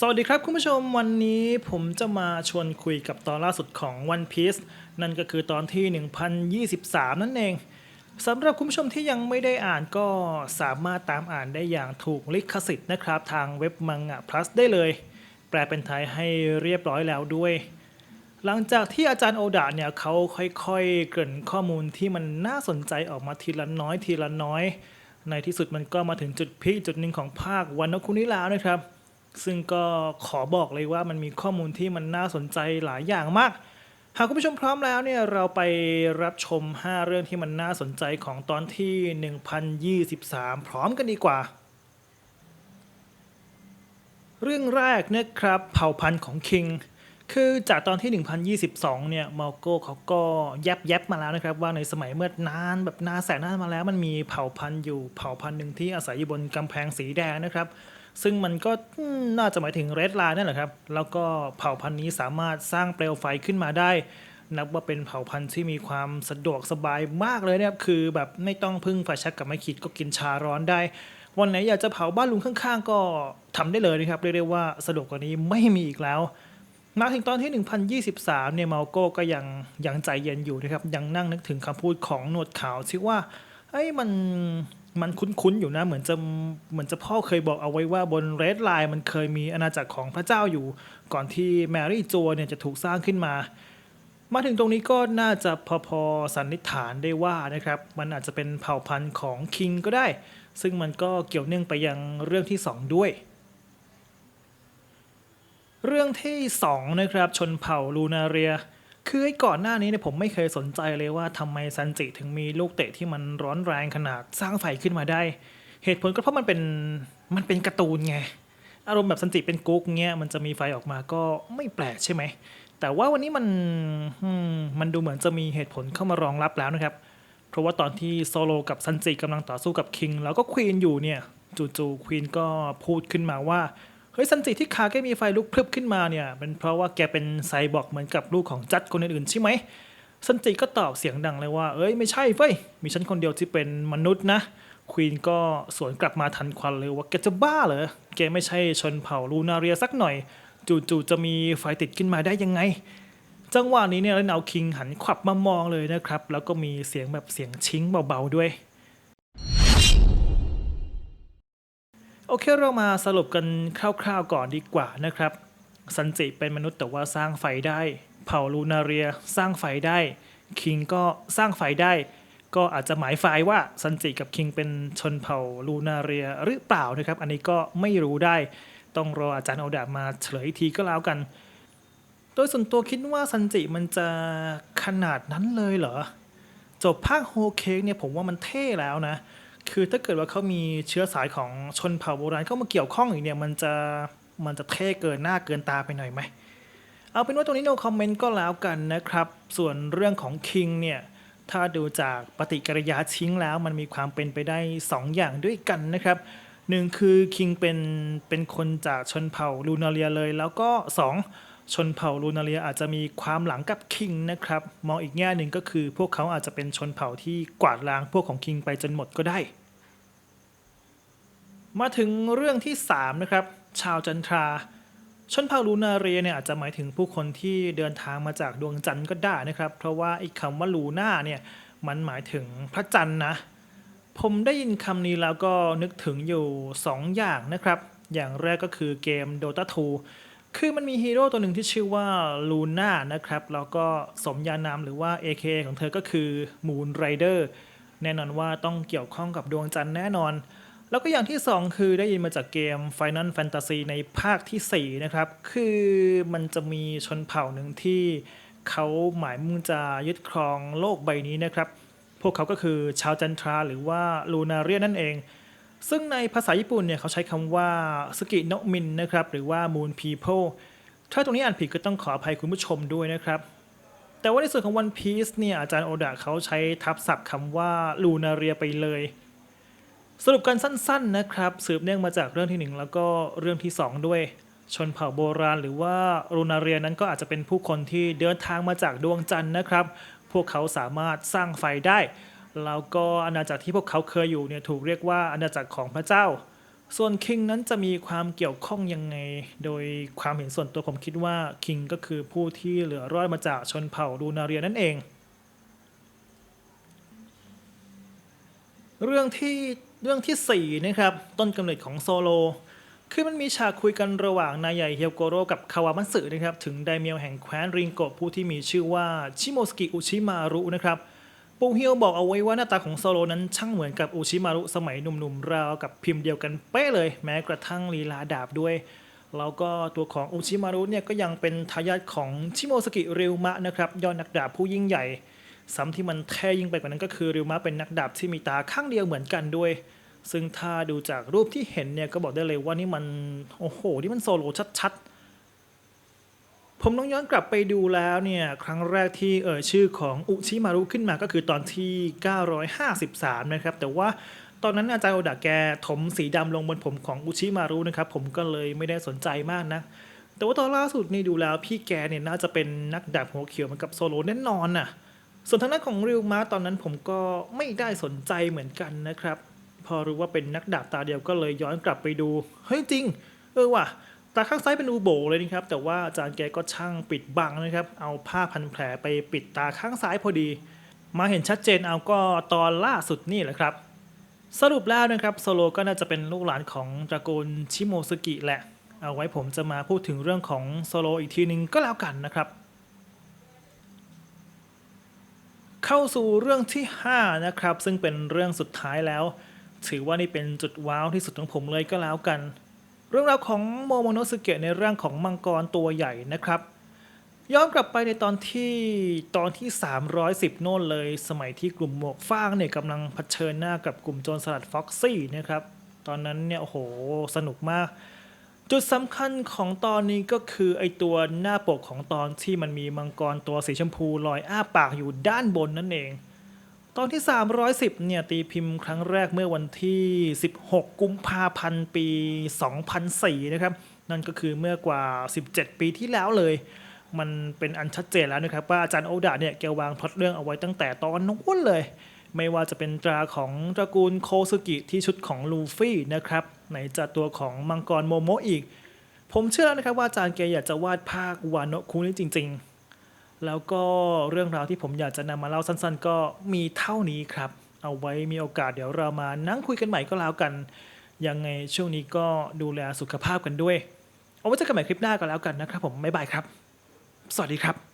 สวัสดีครับคุณผู้ชมวันนี้ผมจะมาชวนคุยกับตอนล่าสุดของ One Piece นั่นก็คือตอนที่ 1023 นั่นเองสำหรับคุณผู้ชมที่ยังไม่ได้อ่านก็สามารถตามอ่านได้อย่างถูกลิขสิทธิ์นะครับ ทางเว็บมังงะ plus ได้เลย แปลเป็นไทยให้เรียบร้อยแล้วด้วย หลังจากที่อาจารย์โอดาเนี่ยเขาค่อยๆ เกริ่นข้อมูลที่มันน่าสนใจออกมาทีละน้อยทีละน้อย ในที่สุดมันก็มาถึงจุดพีคจุดหนึ่งของภาควันนคุนิแล้วนะครับ ซึ่งก็ขอบอกเลยว่ามันมีข้อมูลที่มันน่าสนใจหลายอย่างมาก หากคุณผู้ชมพร้อมแล้วเนี่ยเราไปรับชม 5 เรื่องที่มันน่าสนใจของตอนที่ 1023 พร้อมกันดีกว่า เรื่องแรกนะครับเผ่าพันธุ์ของคิงคือจากตอนที่ 1022 เนี่ยมาโก้เขาก็แยบแยบมาแล้วนะครับ ว่าในสมัยเมื่อนานแบบนานแสนนานมาแล้ว มันมีเผ่าพันธุ์อยู่เผ่าพันธุ์หนึ่งที่อาศัยอยู่บนกำแพงสีแดงนะครับ ซึ่งมันก็น่าจะหมายถึงเรดไลน์นั่นแหละครับ แล้วก็เผ่าพันธุ์นี้สามารถสร้างเปลวไฟขึ้นมาได้ นับว่าเป็นเผ่าพันธุ์ที่มีความสะดวกสบายมากเลยนะครับ คือแบบไม่ต้องพึ่งไฟแชักกับไม้ขีดก็กินชาร้อนได้ วันไหนอยากจะเผาบ้านลุงข้างๆ ก็ทำได้เลยนะครับ เรียกได้ว่าสะดวกกว่านี้ไม่มีอีกแล้วมาถึงตอนที่ 1023 เนี่ยมาโก้ก็ยังยังใจเย็นอยู่นะครับ ยังนั่งนึกถึงคำพูดของหนวดขาวที่ว่าเอ้ยมัน มันคุ้นๆอยู่นะ เหมือนจะเหมือนจะพ่อเคยบอกเอาไว้ว่าบนเรดไลน์มันเคยมีอาณาจักรของพระเจ้าอยู่ ก่อนที่แมรี่จัวเนี่ยจะถูกสร้างขึ้นมา มาถึงตรงนี้ก็น่าจะพอๆสันนิษฐานได้ว่านะครับ มันอาจจะเป็นเผ่าพันธุ์ของคิงก็ได้ ซึ่งมันก็เกี่ยวเนื่องไปยังเรื่องที่สองด้วย เรื่องที่สองนะครับ ชนเผ่าลูนาเรีย คือไอ้ก่อนหน้านี้เนี่ยผมไม่เคยสนใจเลยว่าทำไมซันจิถึงมีลูกเตะที่มันร้อนแรงขนาดสร้างไฟขึ้นมาได้ เหตุผลก็เพราะมันเป็นมันเป็นการ์ตูนไง อารมณ์แบบซันจิเป็นกุ๊กเงี้ยมันจะมีไฟออกมาก็ไม่แปลกใช่ไหม แต่ว่าวันนี้มันมมันดูเหมือนจะมีเหตุผลเข้ามารองรับแล้วนะครับ เพราะว่าตอนที่โซโลกับซันจิกำลังต่อสู้กับคิงแล้วก็ควีนอยู่เนี่ยจู่ๆควีนก็พูดขึ้นมาว่า เฮ้ยซันจิที่ขาแกมีไฟลุกพรึบขึ้นมาเนี่ยเป็นเพราะว่าแกเป็นไซบอร์กเหมือนกับลูกของจัดคนอื่นๆใช่ไหมซันจิก็ตอบเสียงดังเลยว่า เอ้ยไม่ใช่เฟ้ยมีฉันคนเดียวที่เป็นมนุษย์นะควีนก็สวนกลับมาทันควันเลยว่าแกจะบ้าเหรอแกไม่ใช่ชนเผ่าลูนาเรียสักหน่อย จู่ๆจะมีไฟติดขึ้นมาได้ยังไง จังหวะนี้เนี่ยแล้วนาวคิงหันขวับมามองเลยนะครับ แล้วก็มีเสียงแบบเสียงชิงเบาๆด้วย อเคเรามาสรุปกันคร่าวๆก่อนดีกว่านะครับซันจิเป็นมนุษย์แต่ว่าสร้างไฟได้ เผ่าลูนาเรียสร้างไฟได้ คิงก็สร้างไฟได้ ก็อาจจะหมายไฟว่าซันจิกับคิงเป็นชนเผ่าลูนาเรียหรือเปล่านะครับ อันนี้ก็ไม่รู้ได้ ต้องรออาจารย์โอดามาเฉลยทีก็แล้วกัน โดยส่วนตัวคิดว่าซันจิมันจะขนาดนั้นเลยเหรอ จบภาคโฮเคกเนี่ยผมว่ามันเท่แล้วนะ คือถ้าเกิดว่าเขามีเชื้อสายของชนเผ่าโบราณเข้ามาเกี่ยวข้องอีกเนี่ยมันจะมันจะเท่เกินหน้าเกินตาไปหน่อยไหม เอาเป็นว่าตรงนี้ no comment ก็แล้วกันนะครับ ส่วนเรื่องของคิงเนี่ยถ้าดูจากปฏิกิริยาชิงแล้วมันมีความเป็นไปได้ 2 อย่างด้วยกันนะครับหนึ่งคือคิงเป็นเป็นคนจากชนเผ่าลูนาเรียเลย แล้วก็ 2 ชนเผ่าลูนาเรียอาจจะมีความหลังกับคิงนะครับ มองอีกแง่หนึ่งก็คือพวกเขาอาจจะเป็นชนเผ่าที่กวาดล้างพวกของคิงไปจนหมดก็ได้ มาถึงเรื่องที่ 3 นะครับ ชาวจันทรา ชนเผ่าลูนาเรียเนี่ยอาจจะหมายถึงผู้คนที่เดินทางมาจากดวงจันทร์ก็ได้นะครับ เพราะว่าไอ้คำว่าลูน่าเนี่ยมันหมายถึงพระจันทร์นะ ผมได้ยินคำนี้แล้วก็นึกถึงอยู่ 2 อย่างนะครับ อย่างแรกก็คือเกม Dota 2 คือมันมีฮีโร่ตัวหนึ่งที่ชื่อว่าลูน่านะครับ แล้วก็สมญานามหรือว่า AKA ของเธอก็คือ Moon Rider แน่นอนว่าต้องเกี่ยวข้องกับดวงจันทร์แน่นอน แล้วก็อย่างที่ 2 คือได้ยินมาจากเกม Final Fantasy ในภาคทีสี่ 4 นะครับ คือมันจะมีชนเผ่าหนึ่งที่เขาหมายมุ่งจะยึดครองโลกใบนี้นะครับ พวกเขาก็คือชาวจันทราหรือว่าลูนาเรียนนั่นเอง ซึ่งในภาษาญี่ปุ่นเนี่ยเขาใช้คำว่าสกิโนมินนะครับหรือว่า Moon People ถ้าตรงนี้อ่านผิดก็ต้องขออภัยคุณผู้ชมด้วยนะครับ แต่ว่าในส่วนของ One Piece เนี่ยอาจารย์โอดะเขาใช้ทับศัพท์คำว่าลูนาเรียไปเลย สรุปกันสั้นๆนะครับ สืบเนื่องมาจากเรื่องที่ 1 แล้วก็เรื่องที่ 2 ด้วย ชนเผ่าโบราณหรือว่ารูนาเรียนั้นก็อาจจะเป็นผู้คนที่เดินทางมาจากดวงจันทร์นะครับ พวกเขาสามารถสร้างไฟได้ แล้วก็อาณาจักรที่พวกเขาเคยอยู่เนี่ยถูกเรียกว่าอาณาจักรของพระเจ้า ส่วนคิงนั้นจะมีความเกี่ยวข้องยังไง โดยความเห็นส่วนตัวผมคิดว่าคิงก็คือผู้ที่เหลือรอดมาจากชนเผ่าดูนาเรียนั่นเอง เรื่องที่เรื่องที่สี่นะครับต้นกำเนิดของโซโลคือมันมีฉากคุยกันระหว่างนายใหญ่เฮียวโกโร่กับคาวามัตสึนะครับ ถึงไดเมียวแห่งแคว้นริงโกะผู้ที่มีชื่อว่าชิโมสกิอุชิมารุนะครับ ปูเฮียวบอกเอาไว้ว่าหน้าตาของโซโลนั้นช่างเหมือนกับอุชิมารุสมัยหนุ่มๆราวกับพิมพ์เดียวกันเป๊ะเลย แม้กระทั่งลีลาดาบด้วย แล้วก็ตัวของอุชิมารุเนี่ยก็ยังเป็นทายาทของชิโมสกิริวมะนะครับยอดนักดาบผู้ยิ่งใหญ่ซ้ำที่มันแท้ยิ่งไปกว่านั้นก็คือริวมะเป็นนักดาบที่มีตาข้างเดียวเหมือนกันด้วย ซึ่งถ้าดูจากรูปที่เห็นเนี่ยก็บอกได้เลยว่านี่มันโอ้โหนี่มันโซโลชัดๆ ผมต้องย้อนกลับไปดูแล้วเนี่ยครั้งแรกที่เอ่ยชื่อของอุชิมารุขึ้นมาก็คือตอนที่ 953 นะครับ แต่ว่าตอนนั้นอาจารย์โอดะแกถมสีดำลงบนผมของอุชิมารุนะครับ ผมก็เลยไม่ได้สนใจมากนะ แต่ว่าตอนล่าสุดนี่ดูแล้วพี่แกเนี่ยน่าจะเป็นนักดาบหัวเขียวเหมือนกับโซโลแน่นอนน่ะ ส่วนทางด้านของริวมาตอนนั้นผมก็ไม่ได้สนใจเหมือนกันนะครับ พอรู้ว่าเป็นนักดาบตาเดียวก็เลยย้อนกลับไปดู เฮ้ยจริง เออว่ะ ตาข้างซ้ายเป็นอูโบเลยนะครับ แต่ว่าอาจารย์แกก็ช่างปิดบังนะครับ เอาผ้าพันแผลไปปิดตาข้างซ้ายพอดี มาเห็นชัดเจนเอาก็ตอนล่าสุดนี่แหละครับ สรุปแล้วนะครับโซโลก็น่าจะเป็นลูกหลานของตระกูลชิโมสกิแหละ เอาไว้ผมจะมาพูดถึงเรื่องของโซโลอีกทีนึงก็แล้วกันนะครับ เข้าสู่เรื่องที่ 5 นะครับ ซึ่งเป็นเรื่องสุดท้ายแล้ว ถือว่านี่เป็นจุดว้าวที่สุดของผมเลยก็แล้วกัน รื่องราวของโมโมโนสึเกะในเรื่องของมังกรตัวใหญ่นะครับ ย้อนกลับไปในตอนที่ตอนที่ 310 โน่นเลย สมัยที่กลุ่มหมวกฟางเนี่ยกำลังเผชิญหน้ากับกลุ่มโจรสลัดฟ็อกซี่นะครับ ตอนนั้นเนี่ยโอ้โหสนุกมาก จุดสำคัญของตอนนี้ก็คือไอตัวหน้าปกของตอนที่มันมีมังกรตัวสีชมพูลอยอ้าปากอยู่ด้านบนนั่นเอง ตอนที่ 310 เนี่ย ตีพิมพ์ครั้งแรกเมื่อวันที่ 16 กุมภาพันธ์ปี 2004 นะครับ นั่นก็คือเมื่อกว่า 17 ปีที่แล้วเลย มันเป็นอันชัดเจนแล้วนะครับ ว่าอาจารย์โอดะเนี่ยแกวางพล็อตเรื่องเอาไว้ตั้งแต่ตอนนู้นเลย ไม่ว่าจะเป็นตราของตระกูลโคซึกิที่ชุดของลูฟี่นะครับไหนจะตัวของมังกรโมโมอีก ผมเชื่อแล้วนะครับว่าอาจารย์แกอยากจะวาดภาควานโนะคุนี่จริง ๆ แล้วก็เรื่องราวที่ผมอยากจะนำมาเล่าสั้นๆ ก็มีเท่านี้ครับ เอาไว้มีโอกาสเดี๋ยวเรามานั่งคุยกันใหม่ก็แล้วกัน ยังไงช่วงนี้ก็ดูแลสุขภาพกันด้วย เอาไว้เจอกันใหม่คลิปหน้าก็แล้วกันนะครับผมบ๊ายบายครับ สวัสดีครับ